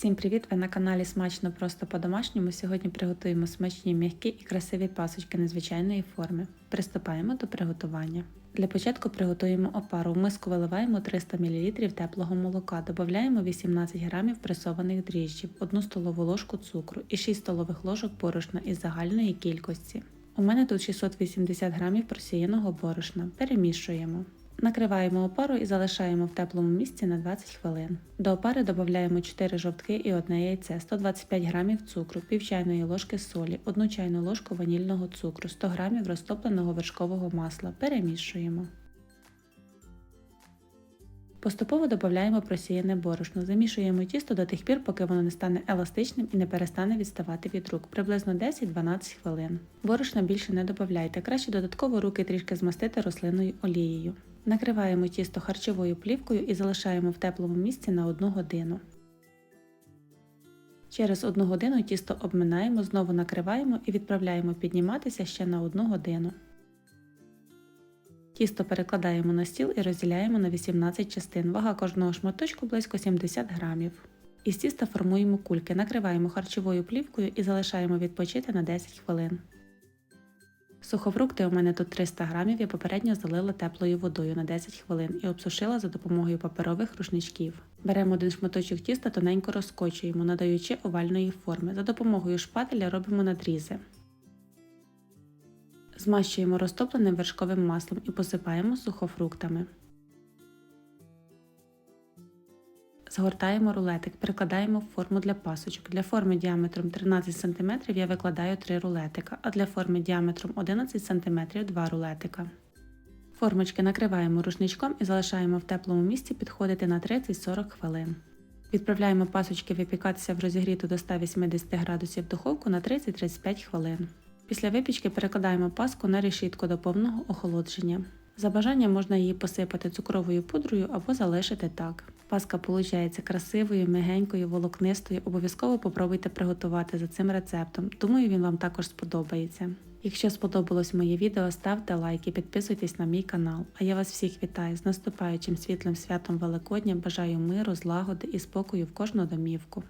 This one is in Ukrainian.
Всім привіт! Ви на каналі Смачно просто по-домашньому. Сьогодні приготуємо смачні, м'які і красиві пасочки незвичайної форми. Приступаємо до приготування. Для початку приготуємо опару. В миску виливаємо 300 мл теплого молока, додаємо 18 г пресованих дріжджів, 1 столову ложку цукру і 6 столових ложок борошна із загальної кількості. У мене тут 680 г просіяного борошна. Перемішуємо. Накриваємо опару і залишаємо в теплому місці на 20 хвилин. До опари додаємо 4 жовтки і одне яйце, 125 г цукру, пів чайної ложки солі, 1 чайну ложку ванільного цукру, 100 г розтопленого вершкового масла. Перемішуємо. Поступово додаємо просіяне борошно. Замішуємо тісто до тих пір, поки воно не стане еластичним і не перестане відставати від рук, приблизно 10-12 хвилин. Борошна більше не додавайте, краще додатково руки трішки змастити рослинною олією. Накриваємо тісто харчовою плівкою і залишаємо в теплому місці на 1 годину. Через 1 годину тісто обминаємо, знову накриваємо і відправляємо підніматися ще на 1 годину. Тісто перекладаємо на стіл і розділяємо на 18 частин. Вага кожного шматочку близько 70 грамів. Із тіста формуємо кульки, накриваємо харчовою плівкою і залишаємо відпочити на 10 хвилин. Сухофрукти у мене тут 300 грамів, я попередньо залила теплою водою на 10 хвилин і обсушила за допомогою паперових рушничків. Беремо один шматочок тіста, тоненько розкочуємо, надаючи овальної форми. За допомогою шпателя робимо надрізи. Змащуємо розтопленим вершковим маслом і посипаємо сухофруктами. Згортаємо рулетик, перекладаємо в форму для пасочок. Для форми діаметром 13 см я викладаю 3 рулетика, а для форми діаметром 11 см 2 рулетика. Формочки накриваємо рушничком і залишаємо в теплому місці підходити на 30-40 хвилин. Відправляємо пасочки випікатися в розігріту до 180 градусів духовку на 30-35 хвилин. Після випічки перекладаємо паску на решітку до повного охолодження. За бажанням можна її посипати цукровою пудрою або залишити так. Паска виходить красивою, мягенькою, волокнистою. Обов'язково попробуйте приготувати за цим рецептом. Думаю, він вам також сподобається. Якщо сподобалось моє відео, ставте лайк і підписуйтесь на мій канал. А я вас всіх вітаю з наступаючим світлим святом Великодня. Бажаю миру, злагоди і спокою в кожну домівку.